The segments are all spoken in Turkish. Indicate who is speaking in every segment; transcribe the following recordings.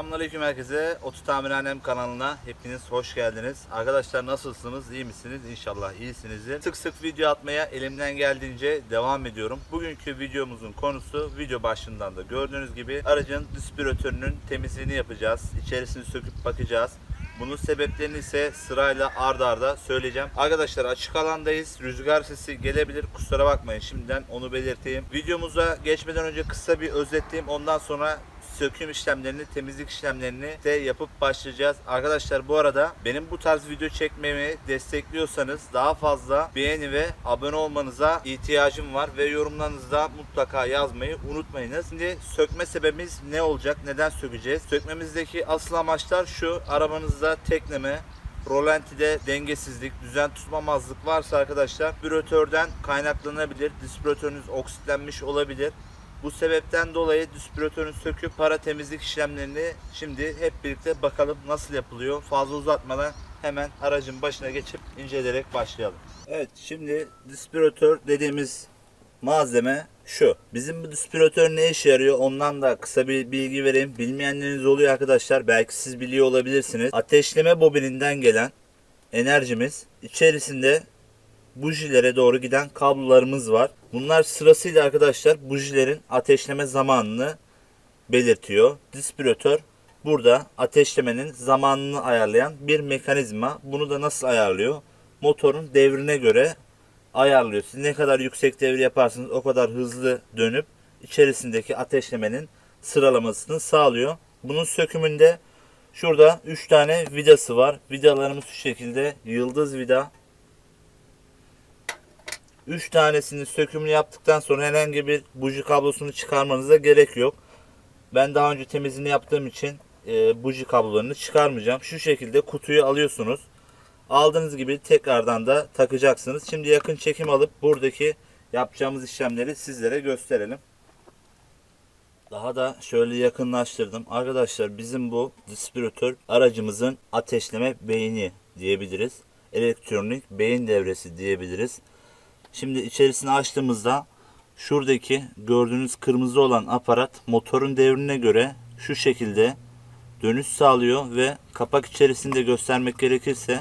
Speaker 1: Selamünaleyküm herkese. Otu Tamirhanem kanalına hepiniz hoş geldiniz. Arkadaşlar nasılsınız? İyi misiniz? İnşallah iyisinizdir. Sık sık video atmaya elimden geldiğince devam ediyorum. Bugünkü videomuzun konusu video başlığından da gördüğünüz gibi aracın dispiratörünün temizliğini yapacağız. İçerisini söküp bakacağız. Bunun sebeplerini ise sırayla ard arda söyleyeceğim. Arkadaşlar açık alandayız. Rüzgar sesi gelebilir. Kusura bakmayın şimdiden onu belirteyim. Videomuza geçmeden önce kısa bir özetleyeyim. Ondan sonra söküm işlemlerini, temizlik işlemlerini de yapıp başlayacağız. Arkadaşlar bu arada benim bu tarz video çekmemi destekliyorsanız daha fazla beğeni ve abone olmanıza ihtiyacım var ve yorumlarınızda mutlaka yazmayı unutmayınız. Şimdi sökme sebebimiz ne olacak? Neden sökeceğiz? Sökmemizdeki asıl amaçlar şu. Arabanızda tekleme, rolantide dengesizlik, düzen tutmamazlık varsa arkadaşlar dispiratörden kaynaklanabilir. Dispiratörünüz oksitlenmiş olabilir. Bu sebepten dolayı dispiratörün söküp para temizlik işlemlerini şimdi hep birlikte bakalım nasıl yapılıyor. Fazla uzatmadan hemen aracın başına geçip inceleyerek başlayalım. Evet şimdi dispiratör dediğimiz malzeme şu. Bizim bu dispiratör ne işe yarıyor ondan da kısa bir bilgi vereyim. Bilmeyenleriniz oluyor arkadaşlar. Belki siz biliyor olabilirsiniz. Ateşleme bobininden gelen enerjimiz içerisinde bujilere doğru giden kablolarımız var. Bunlar sırasıyla arkadaşlar bujilerin ateşleme zamanını belirtiyor. Dispiratör burada ateşlemenin zamanını ayarlayan bir mekanizma. Bunu da nasıl ayarlıyor? Motorun devrine göre ayarlıyor. Siz ne kadar yüksek devir yaparsanız o kadar hızlı dönüp içerisindeki ateşlemenin sıralamasını sağlıyor. Bunun sökümünde şurada 3 tane vidası var. Vidalarımız şu şekilde yıldız vida 3 tanesinin sökümünü yaptıktan sonra herhangi bir buji kablosunu çıkarmanıza gerek yok. Ben daha önce temizliğini yaptığım için e, buji kablolarını çıkarmayacağım. Şu şekilde kutuyu alıyorsunuz. Aldığınız gibi tekrardan da takacaksınız. Şimdi yakın çekim alıp buradaki yapacağımız işlemleri sizlere gösterelim. Daha da şöyle yakınlaştırdım. Arkadaşlar bizim bu dispiratör aracımızın ateşleme beyni diyebiliriz. Elektronik beyin devresi diyebiliriz. Şimdi içerisini açtığımızda şuradaki gördüğünüz kırmızı olan aparat motorun devrine göre şu şekilde dönüş sağlıyor ve kapak içerisinde göstermek gerekirse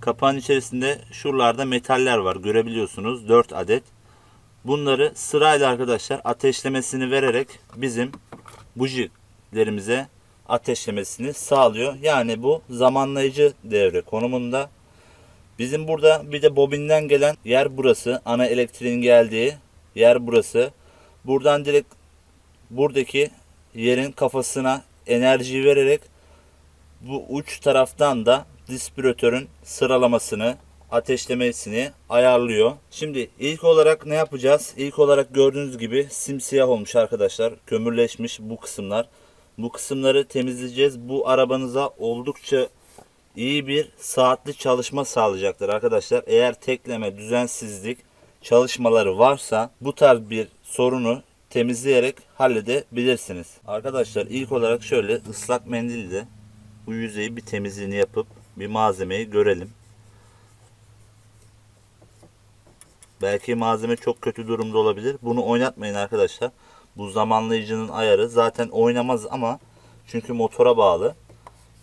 Speaker 1: kapağın içerisinde şuralarda metaller var görebiliyorsunuz 4 adet. Bunları sırayla arkadaşlar ateşlemesini vererek bizim bujilerimize ateşlemesini sağlıyor. Yani bu zamanlayıcı devre konumunda. Bizim burada bir de bobinden gelen yer burası. Ana elektriğin geldiği yer burası. Buradan direkt buradaki yerin kafasına enerji vererek bu uç taraftan da dispiratörün sıralamasını, ateşlemesini ayarlıyor. Şimdi ilk olarak ne yapacağız? İlk olarak gördüğünüz gibi simsiyah olmuş arkadaşlar. Kömürleşmiş bu kısımlar. Bu kısımları temizleyeceğiz. Bu arabanıza oldukça iyi bir saatli çalışma sağlayacaktır arkadaşlar. Eğer tekleme, düzensizlik çalışmaları varsa bu tarz bir sorunu temizleyerek halledebilirsiniz. Arkadaşlar ilk olarak şöyle ıslak mendille bu yüzeyi bir temizliğini yapıp bir malzemeyi görelim. Belki malzeme çok kötü durumda olabilir. Bunu oynatmayın arkadaşlar. Bu zamanlayıcının ayarı zaten oynamaz ama çünkü motora bağlı.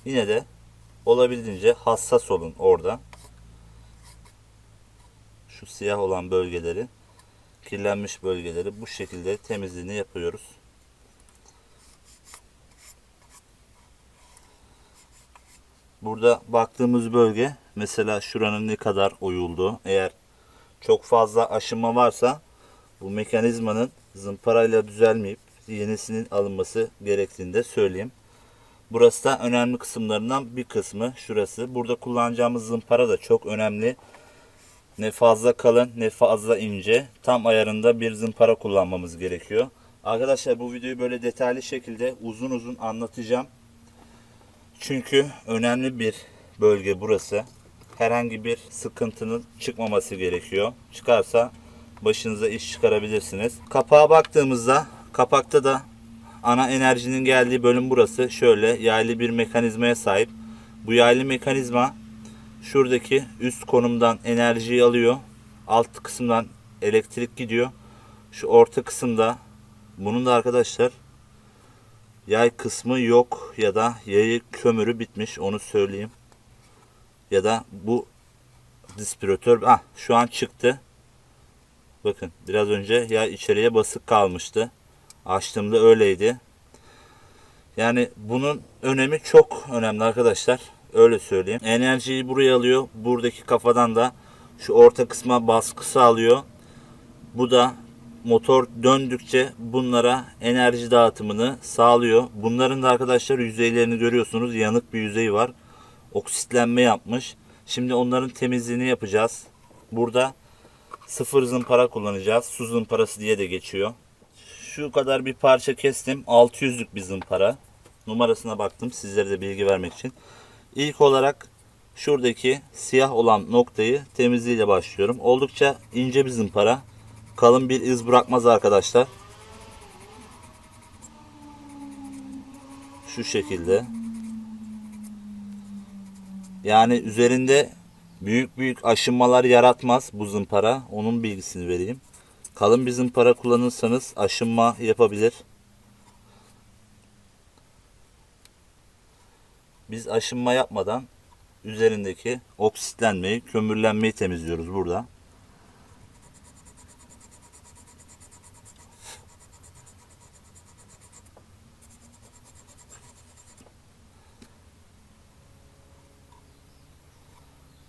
Speaker 1: Yine de olabildiğince hassas olun orada. Şu siyah olan bölgeleri, kirlenmiş bölgeleri bu şekilde temizliğini yapıyoruz. Burada baktığımız bölge mesela şuranın ne kadar oyulduğu. Eğer çok fazla aşınma varsa bu mekanizmanın zımparayla düzelmeyip yenisinin alınması gerektiğini de söyleyeyim. Burası da önemli kısımlarından bir kısmı şurası. Burada kullanacağımız zımpara da çok önemli. Ne fazla kalın ne fazla ince. Tam ayarında bir zımpara kullanmamız gerekiyor. Arkadaşlar bu videoyu böyle detaylı şekilde uzun uzun anlatacağım. Çünkü önemli bir bölge burası. Herhangi bir sıkıntının çıkmaması gerekiyor. Çıkarsa başınıza iş çıkarabilirsiniz. Kapağa baktığımızda kapakta da ana enerjinin geldiği bölüm burası. Şöyle yaylı bir mekanizmaya sahip. Bu yaylı mekanizma şuradaki üst konumdan enerjiyi alıyor. Alt kısımdan elektrik gidiyor. Şu orta kısımda bunun da arkadaşlar Yay kısmı yok ya da yayı kömürü bitmiş onu söyleyeyim. Ya da bu dispiratör ah şu an çıktı. Bakın biraz önce yay içeriye basık kalmıştı. Açtığımda öyleydi. Yani bunun önemi çok önemli arkadaşlar. Öyle söyleyeyim. Enerjiyi buraya alıyor. Buradaki kafadan da şu orta kısma baskı sağlıyor. Bu da motor döndükçe bunlara enerji dağıtımını sağlıyor. Bunların da arkadaşlar yüzeylerini görüyorsunuz. Yanık bir yüzey var. Oksitlenme yapmış. Şimdi onların temizliğini yapacağız. Burada sıfır zımpara kullanacağız. Su zımparası diye de geçiyor. Şu kadar bir parça kestim. 600'lük bir zımpara. Numarasına baktım sizlere de bilgi vermek için. İlk olarak şuradaki siyah olan noktayı temizliğiyle başlıyorum. Oldukça ince bir zımpara. Kalın bir iz bırakmaz arkadaşlar. Şu şekilde. Yani üzerinde büyük büyük aşınmalar yaratmaz bu zımpara. Onun bilgisini vereyim. Kalın bir zımpara kullanırsanız aşınma yapabilir. Biz aşınma yapmadan üzerindeki oksitlenmeyi, kömürlenmeyi temizliyoruz burada.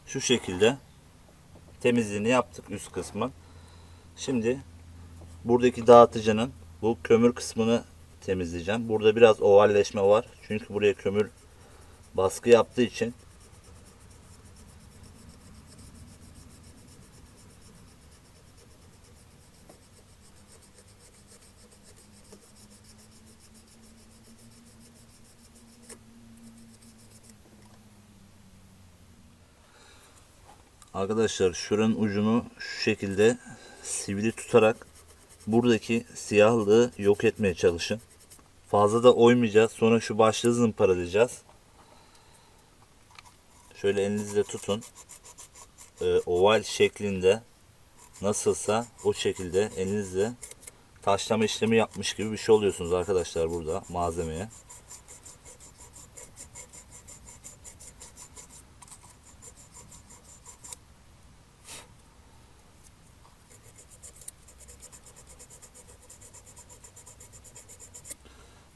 Speaker 1: Şu şekilde temizliğini yaptık üst kısmı. Şimdi buradaki dağıtıcının bu kömür kısmını temizleyeceğim. Burada biraz ovalleşme var. Çünkü buraya kömür baskı yaptığı için Arkadaşlar şuranın ucunu şu şekilde sivri tutarak buradaki siyahlığı yok etmeye çalışın. Fazla da oymayacağız. Sonra şu başlığı zımparalayacağız. Şöyle elinizle tutun. Ee, oval şeklinde nasılsa o şekilde elinizle taşlama işlemi yapmış gibi bir şey oluyorsunuz arkadaşlar burada malzemeye.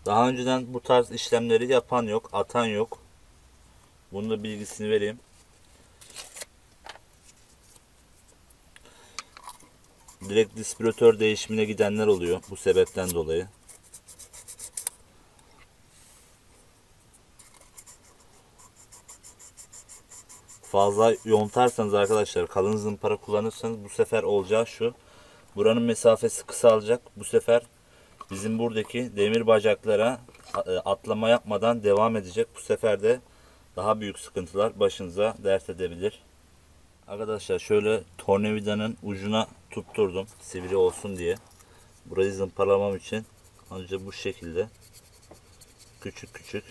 Speaker 1: Daha önceden bu tarz işlemleri yapan yok, atan yok. Bunun da bilgisini vereyim. Direkt dispiratör değişimine gidenler oluyor bu sebepten dolayı. Fazla yontarsanız arkadaşlar kalın zımpara kullanırsanız bu sefer olacağı şu. Buranın mesafesi kısalacak. Bu sefer bizim buradaki demir bacaklara e, atlama yapmadan devam edecek. Bu sefer de daha büyük sıkıntılar başınıza dert edebilir. Arkadaşlar şöyle tornavidanın ucuna tutturdum sivri olsun diye. Burayı zımparalamam için ancak bu şekilde küçük küçük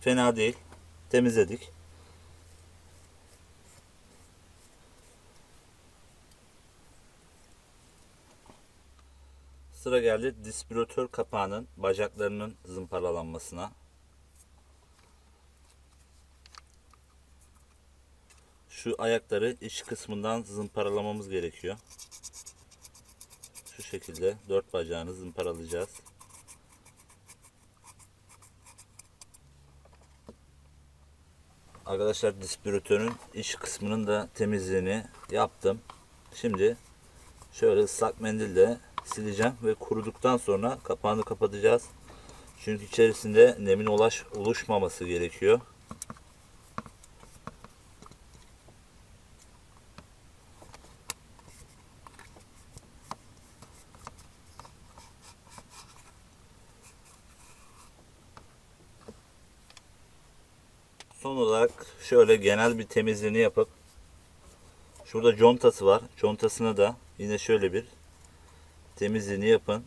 Speaker 1: Fena değil. Temizledik. Sıra geldi dispiratör kapağının bacaklarının zımparalanmasına. Şu ayakları iç kısmından zımparalamamız gerekiyor. Şu şekilde dört bacağını zımparalayacağız. Arkadaşlar dispiratörün iç kısmının da temizliğini yaptım. Şimdi şöyle ıslak mendille sileceğim ve kuruduktan sonra kapağını kapatacağız. Çünkü içerisinde nemin ulaş oluşmaması gerekiyor. Son olarak şöyle genel bir temizliğini yapıp Şurada contası var. Contasına da yine şöyle bir temizliğini yapın.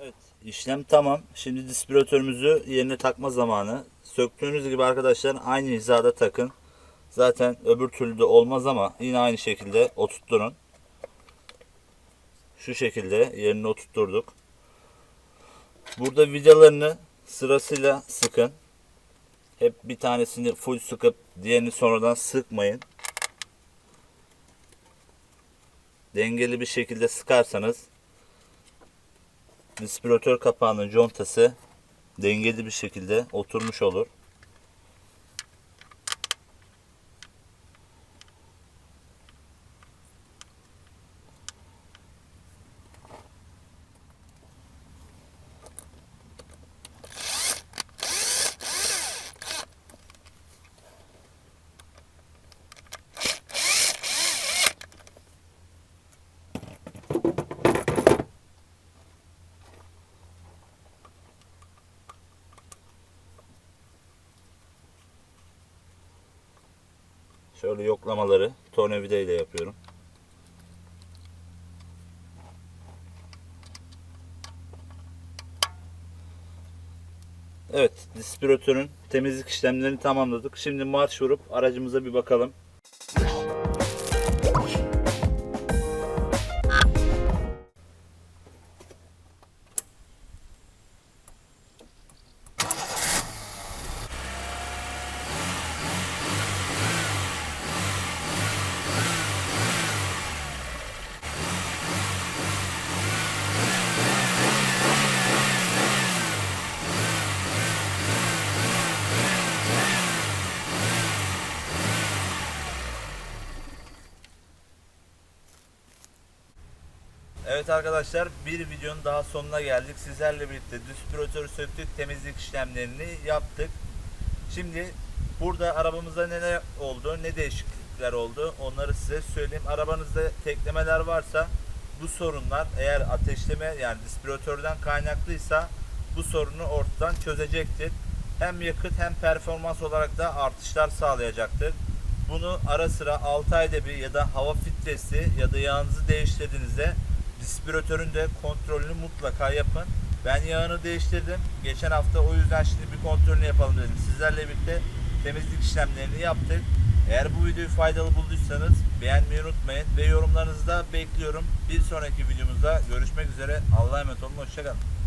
Speaker 1: Evet, işlem tamam. Şimdi dispiratörümüzü yerine takma zamanı. Söktüğünüz gibi arkadaşlar aynı hizada takın. Zaten öbür türlü de olmaz ama yine aynı şekilde oturtturun. Şu şekilde yerine oturtturduk. Burada vidalarını sırasıyla sıkın. Hep bir tanesini full sıkıp diğerini sonradan sıkmayın. Dengeli bir şekilde sıkarsanız dispiratör kapağının contası dengeli bir şekilde oturmuş olur. Şöyle yoklamaları tornavida ile yapıyorum. Evet, dispiratörün temizlik işlemlerini tamamladık. Şimdi marş vurup aracımıza bir bakalım. Evet arkadaşlar bir videonun daha sonuna geldik. Sizlerle birlikte dispiratörü söktük, temizlik işlemlerini yaptık. Şimdi burada arabamızda neler oldu, ne değişiklikler oldu onları size söyleyeyim. Arabanızda teklemeler varsa bu sorunlar eğer ateşleme yani dispiratörden kaynaklıysa bu sorunu ortadan çözecektir. Hem yakıt hem performans olarak da artışlar sağlayacaktır. Bunu ara sıra 6 ayda bir ya da hava filtresi ya da yağınızı değiştirdiğinizde dispiratörün de kontrolünü mutlaka yapın. Ben yağını değiştirdim. Geçen hafta o yüzden şimdi bir kontrolünü yapalım dedim. Sizlerle birlikte temizlik işlemlerini yaptık. Eğer bu videoyu faydalı bulduysanız beğenmeyi unutmayın ve yorumlarınızı da bekliyorum. Bir sonraki videomuzda görüşmek üzere. Allah'a emanet olun. Hoşçakalın.